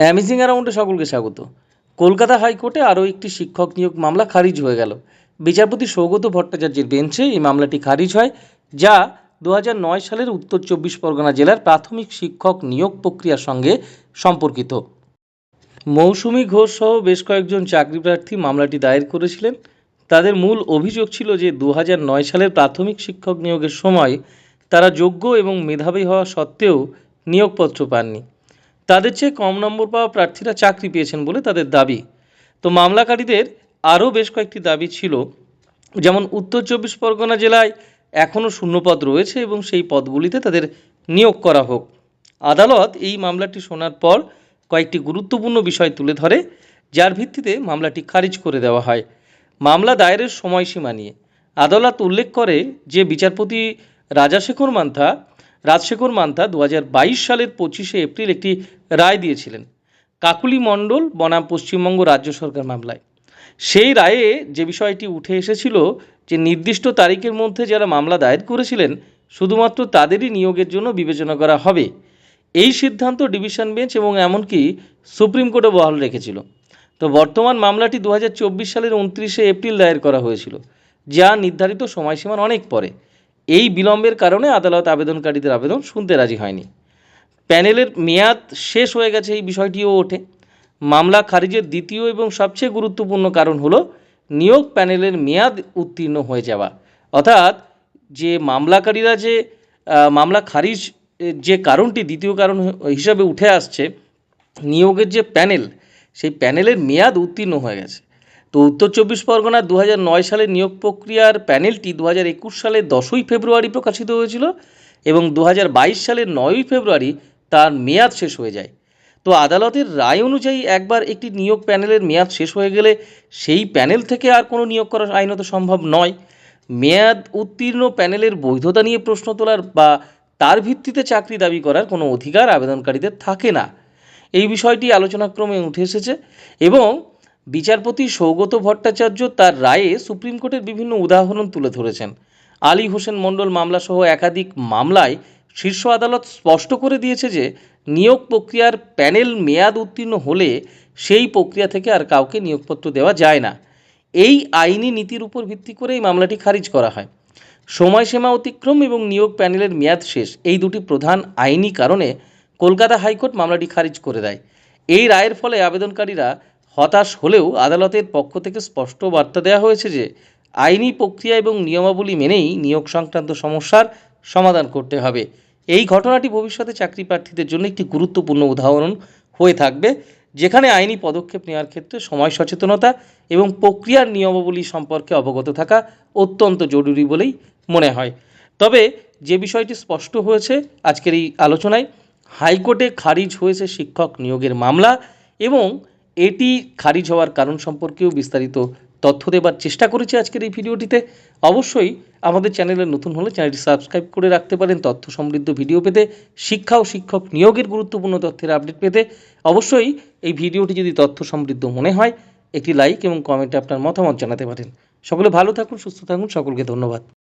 Amazing অ্যারাউন্ডে সকলকে স্বাগত। কলকাতা হাইকোর্টে আরও একটি শিক্ষক নিয়োগ মামলা খারিজ হয়ে গেল। বিচারপতি সৌগত ভট্টাচার্যের বেঞ্চে এই মামলাটি খারিজ হয়, যা দু নয় সালের উত্তর চব্বিশ পরগনা জেলার প্রাথমিক শিক্ষক নিয়োগ প্রক্রিয়ার সঙ্গে সম্পর্কিত। মৌসুমী ঘোষ সহ বেশ কয়েকজন চাকরি প্রার্থী মামলাটি দায়ের করেছিলেন। তাদের মূল অভিযোগ ছিল যে দু নয় সালের প্রাথমিক শিক্ষক নিয়োগের সময় তারা যোগ্য এবং মেধাবী হওয়া সত্ত্বেও নিয়োগপত্র পাননি। তাদের চেয়ে কম নম্বর পাওয়া প্রার্থীরা চাকরি পেয়েছেন বলে তাদের দাবি। তো মামলাকারীদের আরও বেশ কয়েকটি দাবি ছিল। যেমন উত্তর চব্বিশ পরগনা জেলায় এখনও শূন্যপদ রয়েছে এবং সেই পদগুলিতে তাদের নিয়োগ করা হোক। আদালত এই মামলাটি শোনার পর কয়েকটি গুরুত্বপূর্ণ বিষয় তুলে ধরে, যার ভিত্তিতে মামলাটি খারিজ করে দেওয়া হয়। মামলা দায়েরের সময়সীমা নিয়ে। আদালত উল্লেখ করে যে বিচারপতি রাজাশেখর মান্থা রাজশেখর মান্থা দু সালের পঁচিশে এপ্রিল একটি রায় দিয়েছিলেন, কাকুলি মণ্ডল বনাম পশ্চিমবঙ্গ রাজ্য সরকার মামলায়। সেই রায়ে যে বিষয়টি উঠে এসেছিল যে নির্দিষ্ট তারিখের মধ্যে যারা মামলা দায়ের করেছিলেন, শুধুমাত্র তাদেরই নিয়োগের জন্য বিবেচনা করা হবে। এই সিদ্ধান্ত ডিভিশন বেঞ্চ এবং এমনকি সুপ্রিম কোর্টে বহাল রেখেছিল। তো বর্তমান মামলাটি দু হাজার চব্বিশ সালের উনত্রিশে এপ্রিল দায়ের করা হয়েছিল, যা নির্ধারিত সময়সীমার অনেক পরে। এই বিলম্বের কারণে আদালত আবেদনকারীদের আবেদন শুনতে রাজি হয়নি। প্যানেলের মেয়াদ শেষ হয়ে গেছে এই বিষয়টিও ওঠে। মামলা খারিজের দ্বিতীয় এবং সবচেয়ে গুরুত্বপূর্ণ কারণ হলো নিয়োগ প্যানেলের মেয়াদ উত্তীর্ণ হয়ে যাওয়া। অর্থাৎ যে মামলাকারীরা যে মামলা খারিজ যে কারণটি দ্বিতীয় কারণ হিসাবে উঠে আসছে, নিয়োগের যে প্যানেল, সেই প্যানেলের মেয়াদ উত্তীর্ণ হয়ে গেছে। তো উত্তর চব্বিশ পরগনা দু নয় সালের নিয়োগ প্রক্রিয়ার প্যানেলটি দু হাজার একুশ সালের দশই ফেব্রুয়ারি প্রকাশিত হয়েছিল এবং দু হাজার বাইশ সালের নয়ই ফেব্রুয়ারি তার মেয়াদ শেষ হয়ে যায়। তো আদালতের রায় অনুযায়ী একবার একটি নিয়োগ প্যানেলের মেয়াদ শেষ হয়ে গেলে সেই প্যানেল থেকে আর কোনো নিয়োগ করা আইনত সম্ভব নয়। মেয়াদ উত্তীর্ণ প্যানেলের বৈধতা নিয়ে প্রশ্ন তোলার বা তার ভিত্তিতে চাকরি দাবি করার কোনো অধিকার আবেদনকারীদের থাকে না। এই বিষয়টি আলোচনাক্রমে উঠে এসেছে এবং বিচারপতি সৌগত ভট্টাচার্য তার রায়ে সুপ্রিম কোর্টের বিভিন্ন উদাহরণ তুলে ধরেছেন। আলী হোসেন মণ্ডল মামলাসহ একাধিক মামলায় শীর্ষ আদালত স্পষ্ট করে দিয়েছে যে নিয়োগ প্রক্রিয়ার প্যানেল মেয়াদ উত্তীর্ণ হলে সেই প্রক্রিয়া থেকে আর কাউকে নিয়োগপত্র দেওয়া যায় না। এই আইনি নীতির উপর ভিত্তি করে এই মামলাটি খারিজ করা হয়। সময়সীমা অতিক্রম এবং নিয়োগ প্যানেলের মেয়াদ শেষ এই দুটি প্রধান আইনি কারণে কলকাতা হাইকোর্ট মামলাটি খারিজ করে দেয়। এই রায়ের ফলে আবেদনকারীরা হতাশ হলেও আদালতের পক্ষ থেকে স্পষ্ট বার্তা দেওয়া হয়েছে যে আইনি প্রক্রিয়া এবং নিয়মাবলী মেনেই নিয়োগ সংক্রান্ত সমস্যার সমাধান করতে হবে। এই ঘটনাটি ভবিষ্যতে চাকরি প্রার্থীদের জন্য একটি গুরুত্বপূর্ণ উদাহরণ হয়ে থাকবে, যেখানে আইনি পদক্ষেপ নেওয়ার ক্ষেত্রে সময় সচেতনতা এবং প্রক্রিয়ার নিয়মাবলী সম্পর্কে অবগত থাকা অত্যন্ত জরুরি বলেই মনে হয়। তবে যে বিষয়টি স্পষ্ট হয়েছে আজকের এই আলোচনায়, হাইকোর্টে খারিজ হয়েছে শিক্ষক নিয়োগের মামলা এবং এটি খারিজ হওয়ার কারণ সম্পর্কেও বিস্তারিত তথ্য দেবার চেষ্টা করেছি আজকের এই ভিডিওটিতে। অবশ্যই আমাদের চ্যানেলে নতুন হলে চ্যানেলটি সাবস্ক্রাইব করে রাখতে পারেন তথ্য সমৃদ্ধ ভিডিও পেতে, শিক্ষা ও শিক্ষক নিয়োগের গুরুত্বপূর্ণ তথ্যের আপডেট পেতে। অবশ্যই এই ভিডিওটি যদি তথ্য সমৃদ্ধ মনে হয়, একটি লাইক এবং কমেন্টে আপনার মতামত জানাতে পারেন। সকলে ভালো থাকুন, সুস্থ থাকুন, সকলকে ধন্যবাদ।